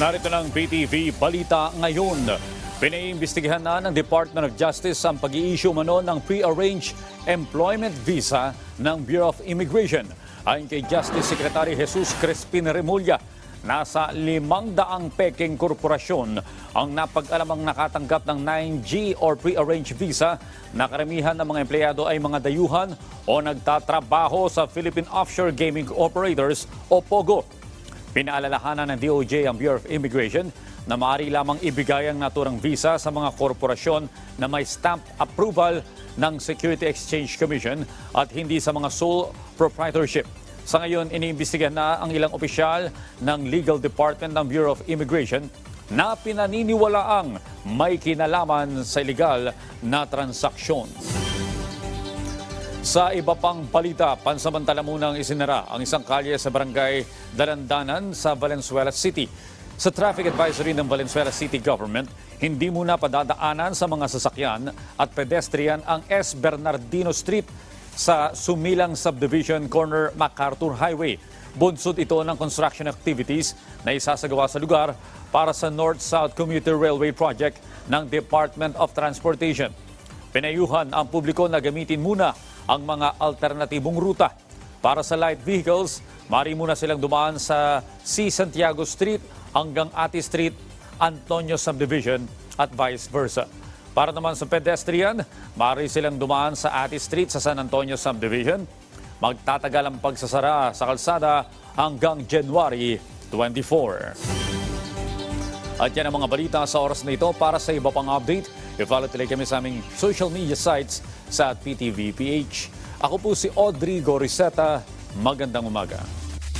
Narito ng PTV Balita ngayon. Pinaiimbestigahan na ng Department of Justice ang pag-i-issue mano ng pre-arranged employment visa ng Bureau of Immigration. Ayon kay Justice Secretary Jesus Crispin Remulla, nasa limang daang peking korporasyon ang napag-alamang nakatanggap ng 9G or pre-arranged visa na karamihan ng mga empleyado ay mga dayuhan o nagtatrabaho sa Philippine Offshore Gaming Operators o POGO. Pinaalalahanan ng DOJ ang Bureau of Immigration na maaari lamang ibigay ang naturang visa sa mga korporasyon na may stamp approval ng Security Exchange Commission at hindi sa mga sole proprietorship. Sa ngayon, iniimbestigahan na ang ilang opisyal ng Legal Department ng Bureau of Immigration na pinaniniwalaang may kinalaman sa illegal na transaksyon. Sa iba pang balita, pansamantala munang isinara ang isang kalye sa barangay Dalandanan sa Valenzuela City. Sa traffic advisory ng Valenzuela City Government, hindi muna padadaanan sa mga sasakyan at pedestrian ang S. Bernardino Street sa Sumilang Subdivision Corner MacArthur Highway. Bunsod ito ng construction activities na isasagawa sa lugar para sa North-South Commuter Railway Project ng Department of Transportation. Pinayuhan ang publiko na gamitin muna ang mga alternatibong ruta. Para sa light vehicles, mari muna silang dumaan sa C. Santiago Street hanggang Ati Street, Antonio Subdivision at vice versa. Para naman sa pedestrian, mari silang dumaan sa Ati Street sa San Antonio Subdivision. Magtatagal ang pagsasara sa kalsada hanggang January 24. At yan ang mga balita sa oras na ito. Para sa iba pang update, i-follow tuloy kami sa aming social media sites sa PTVPH. Ako po si Audrey Goriseta. Magandang umaga.